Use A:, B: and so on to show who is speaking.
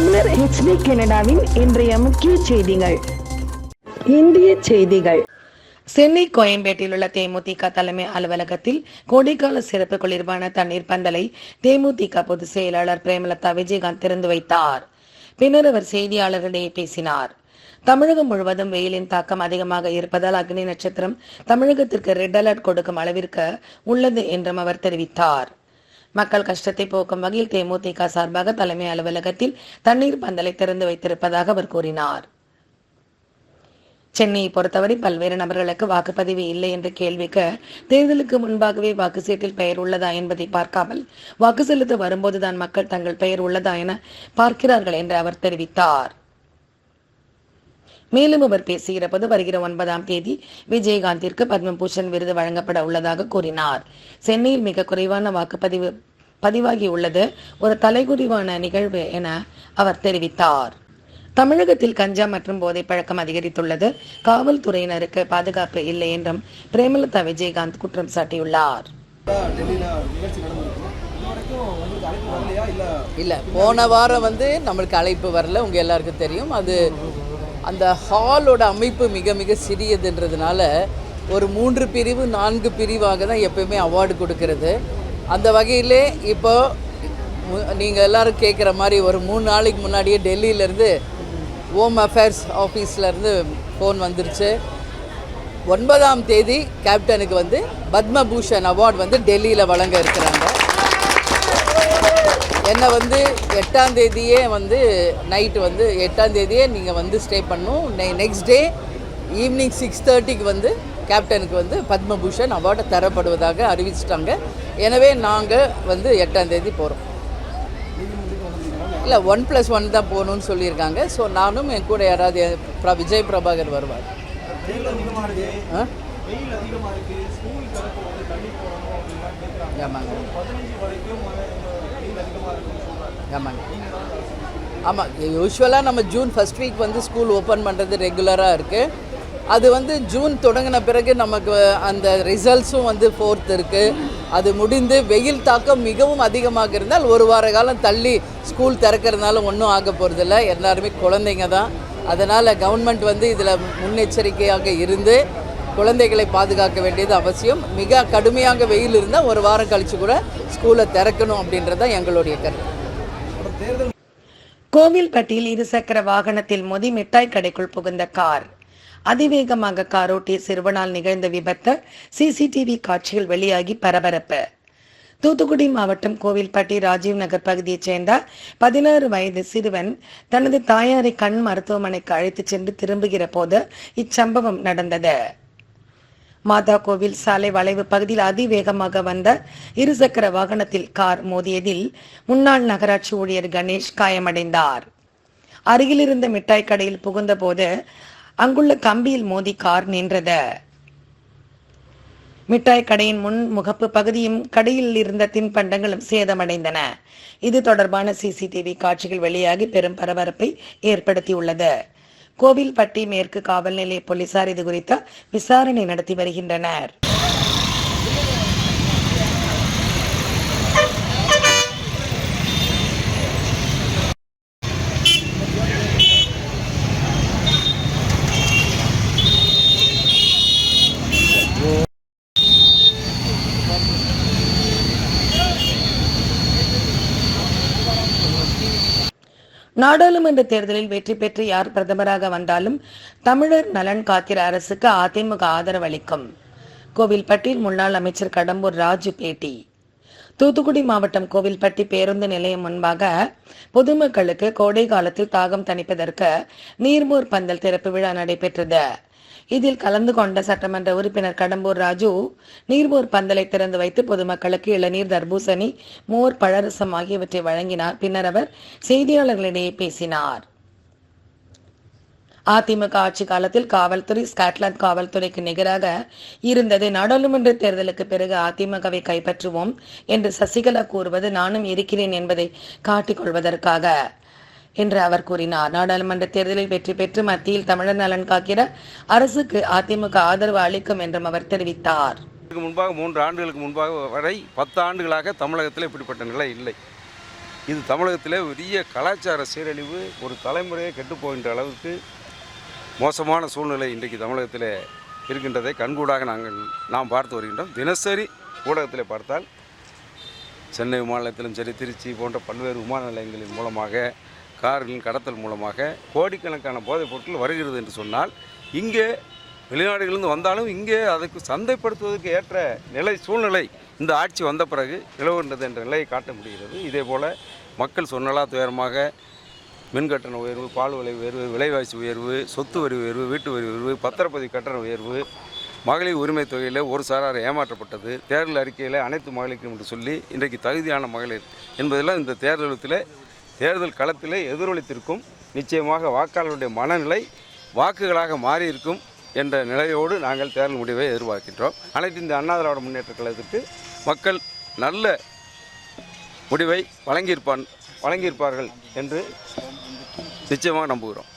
A: தமிழர் ஹெச்டி கனடாவின் இன்றைய முக்கிய செய்திகள். இந்திய செய்திகள்.
B: சென்னை கோயம்பேட்டில் உள்ள தேமுதிக தலைமை அலுவலகத்தில் கோடைக்கால சிறப்பு குளிர்பான தண்ணீர் பந்தலை தேமுதிக பொதுச் செயலாளர் பிரேமலதா விஜயகாந்த் திறந்து வைத்தார். பின்னர் அவர் செய்தியாளர்களிடையே பேசினார். தமிழகம் முழுவதும் வெயிலின் தாக்கம் அதிகமாக இருப்பதால் அக்னி நட்சத்திரம் தமிழகத்திற்கு ரெட் அலர்ட் கொடுக்கும் அளவிற்கு உள்ளது என்றும் அவர் தெரிவித்தார். மக்கள் கஷ்டத்தை போக்கும் வகையில் தேமுதிக சார்பாக தலைமை அலுவலகத்தில் தண்ணீர் பந்தலை திறந்து வைத்திருப்பதாக அவர் கூறினார். சென்னையை பொறுத்தவரை பல்வேறு நபர்களுக்கு வாக்குப்பதிவு இல்லை என்ற கேள்விக்கு தேர்தலுக்கு முன்பாகவே வாக்கு சீட்டில் பெயர் உள்ளதா என்பதை பார்க்காமல் வாக்கு செலுத்த வரும்போதுதான் மக்கள் தங்கள் பெயர் உள்ளதா என பார்க்கிறார்கள் என்று அவர் தெரிவித்தார். மேலும் அவர் பேசுகிறபோது வருகிற ஒன்பதாம் தேதி விஜயகாந்திற்கு பத்மபூஷன் விருது வழங்கப்பட உள்ளதாக கூறினார். சென்னையில் மிக குறைவான வாக்குப்பதிவு பதிவாகி உள்ளது. ஒரு தலைகுறிவான நிகழ்வு என அவர் தெரிவித்தார். தமிழகத்தில் கஞ்சா மற்றும் போதை பழக்கம் அதிகரித்துள்ளது. காவல்துறையினருக்கு பாதுகாப்பு இல்லை என்றும் பிரேமலதா விஜயகாந்த் குற்றம் சாட்டியுள்ளார்.
C: இல்லை போன வாரம் வந்து நம்மளுக்கு அழைப்பு வரல. உங்கள் எல்லாருக்கும் தெரியும். அது அந்த ஹாலோட அமைப்பு மிக மிக சிறியதுன்றதுனால ஒரு மூன்று பிரிவு நான்கு பிரிவாக தான் எப்பயுமே அவார்டு கொடுக்கறது. அந்த வகையிலே இப்போ நீங்கள் எல்லாரும் கேட்குற மாதிரி ஒரு மூணு நாளைக்கு முன்னாடியே டெல்லியிலேருந்து ஹோம் அஃபேர்ஸ் ஆஃபீஸ்லேருந்து ஃபோன் வந்துருச்சு. ஒன்பதாம் தேதி கேப்டனுக்கு வந்து பத்மபூஷன் அவார்டு வந்து டெல்லியில் வழங்க இருக்கிறாங்க. என்னை வந்து எட்டாம் தேதியே வந்து நைட்டு வந்து எட்டாம் தேதியே நீங்கள் வந்து ஸ்டே பண்ணும் நெக்ஸ்ட் டே ஈவினிங் சிக்ஸ் தேர்ட்டிக்கு வந்து கேப்டனுக்கு வந்து பத்மபூஷன் அவார்டு தரப்படுவதாக அறிவிச்சிட்டாங்க. எனவே நாங்கள் வந்து எட்டாம் தேதி போகிறோம் இல்லை ஒன் ப்ளஸ் ஒன் தான் போகணும்னு சொல்லியிருக்காங்க. ஸோ நானும் என் கூட யாராவது பிர- விஜய் பிரபாகர் வருவார். ஆ? ஆமாங்க. ஆமாங்க. ஆமாம் யூஸ்வலாக நம்ம ஜூன் ஃபஸ்ட் வீக் வந்து ஸ்கூல் ஓப்பன் பண்ணுறது ரெகுலராக இருக்குது அது வந்து ஜூன் தொடங்கின பிறகு நமக்கு அந்த ரிசல்ட்ஸும் வந்து ஃபோர்த் இருக்குது அது முடிந்து வெயில் தாக்கம் மிகவும் அதிகமாக இருந்தால் ஒரு வார காலம் தள்ளி ஸ்கூல் திறக்கிறதுனால ஒன்றும் ஆக போகிறதில்ல எல்லாருமே குழந்தைங்க தான். அதனால் கவர்மெண்ட் வந்து இதில் முன்னெச்சரிக்கையாக இருந்து குழந்தைகளை பாதுகாக்க வேண்டியது அவசியம். மிக கடுமையாக வெயில் இருந்தால் ஒரு வாரம் கழித்து கூட ஸ்கூலை திறக்கணும் அப்படின்றது தான் எங்களுடைய கருத்து.
B: கோவில்பட்டியில் இருசக்கர வாகனத்தில் மோதி மிட்டாய் கடைக்குள் புகுந்த கார். அதிவேகமாக காரோட்டிய சிறுவனால் நிகழ்ந்த விபத்து. சிசிடிவி காட்சிகள் வெளியாகி பரபரப்பு. தூத்துக்குடி மாவட்டம் கோவில்பட்டி ராஜீவ் நகர் பகுதியைச் சேர்ந்த பதினாறு வயது சிறுவன் தனது தாயாரை கண் மருத்துவமனைக்கு அழைத்துச் சென்று திரும்புகிற போது இச்சம்பவம் நடந்தது. மாதா கோவில் சாலை வளைவு பகுதியில் அதிவேகமாக வந்த இருசக்கர வாகனத்தில் கார் மோதியதில் முன்னாள் நகராட்சி ஊழியர் கணேஷ் காயமடைந்தார். அருகிலிருந்த மிட்டாய் கடையில் புகுந்தபோது அங்குள்ள கம்பியில் மோதி கார் நின்றது. மிட்டாய் கடையின் முன் முகப்பு பகுதியும் கடையில் இருந்த தின்பண்டங்களும் சேதமடைந்தன. இது தொடர்பான சிசிடிவி காட்சிகள் வெளியாகி பெரும் பரபரப்பை ஏற்படுத்தியுள்ளது. கோவில்பட்டி மேற்கு காவல் நிலைய போலீசார் இதுகுறித்த விசாரணை நடத்தி வருகின்றனர். நாடாளுமன்ற தேர்தலில் வெற்றி பெற்று யார் பிரதமராக வந்தாலும் தமிழர் நலன் காக்கிற அரசுக்கு அதிமுக ஆதரவு அளிக்கும். கோவில்பட்டியில் முன்னாள் அமைச்சர் கடம்பூர் ராஜு பேட்டி. தூத்துக்குடி மாவட்டம் கோவில்பட்டி பேருந்து நிலையம் முன்பாக பொதுமக்களுக்கு கோடை காலத்தில் தாகம் தணிப்பதற்கு நீர்மூர் பந்தல் திறப்பு விழா நடைபெற்றது. இதில் கலந்து கொண்ட சட்டமன்ற உறுப்பினர் கடம்பூர் ராஜு நீர்போர் பந்தலை திறந்து வைத்து பொதுமக்களுக்கு இளநீர் தர்பூசணி மோர் பழரசம் ஆகியவற்றை வழங்கினார். பின்னர் அவர் செய்தியாளர்களிடையே பேசினார். அதிமுக ஆட்சி காலத்தில் காவல்துறை ஸ்காட்லாந்து காவல்துறைக்கு நிகராக இருந்தது. நாடாளுமன்ற தேர்தலுக்கு பிறகு அதிமுகவை கைப்பற்றுவோம் என்று சசிகலா கூறுவது நானும் இருக்கிறேன் என்பதை காட்டிக் கொள்வதற்காக. என்று அவர் கூறினார். நாடாளுமன்ற தேர்தலில் வெற்றி பெற்று மத்தியில் தமிழர் நலன் காக்கிற அரசுக்கு அதிமுக ஆதரவு அளிக்கும் என்றும் அவர் தெரிவித்தார்.
D: முன்பாக மூன்று ஆண்டுகளுக்கு முன்பாக வரை பத்து ஆண்டுகளாக தமிழகத்தில் இப்படிப்பட்ட நிலை இல்லை. இது தமிழகத்தில் பெரிய கலாச்சார சீரழிவு ஒரு தலைமுறையை கெட்டுப்போகின்ற அளவுக்கு மோசமான சூழ்நிலை இன்றைக்கு தமிழகத்தில் இருக்கின்றதை கண்கூடாக நாங்கள் நாம் பார்த்து வருகின்றோம். தினசரி ஊடகத்தில் பார்த்தால் சென்னை விமான நிலையத்திலும் சரி திருச்சி போன்ற பல்வேறு விமான நிலையங்களின் மூலமாக கார்களின் கடத்தல் மூலமாக கோடிக்கணக்கான போதைப் பொருட்கள் வருகிறது என்று சொன்னால் இங்கே வெளிநாடுகளிலிருந்து வந்தாலும் இங்கே அதுக்கு சந்தைப்படுத்துவதற்கு ஏற்ற நிலை சூழ்நிலை இந்த ஆட்சி வந்த பிறகு நிலவுகின்றது என்ற நிலையை காட்ட முடிகிறது. இதே போல் மக்கள் சொன்னலா துயரமாக மின்கட்டண உயர்வு பால் விலை உயர்வு விலைவாசி உயர்வு சொத்து வரி உயர்வு வீட்டு வரி உயர்வு பத்திரப்பதிவு கட்டண உயர்வு மகளிர் உரிமை தொகையில் ஒரு சாரார் ஏமாற்றப்பட்டது. தேர்தல் அறிக்கையில் அனைத்து மகளிருக்கும் என்று சொல்லி இன்றைக்கு தகுதியான மகளிர் என்பதெல்லாம் இந்த தேர்தலத்தில் தேர்தல் களத்திலே எதிரொலித்திருக்கும் நிச்சயமாக வாக்காளருடைய மனநிலை வாக்குகளாக மாறியிருக்கும் என்ற நிலையோடு நாங்கள் தேர்தல் முடிவை எதிர்பார்க்கின்றோம். அனைத்து இந்த அண்ணா திராவிட முன்னேற்ற கழகத்திற்கு மக்கள் நல்ல முடிவை வழங்கியிருப்பான் வழங்கியிருப்பார்கள் என்று நிச்சயமாக நம்புகிறோம்.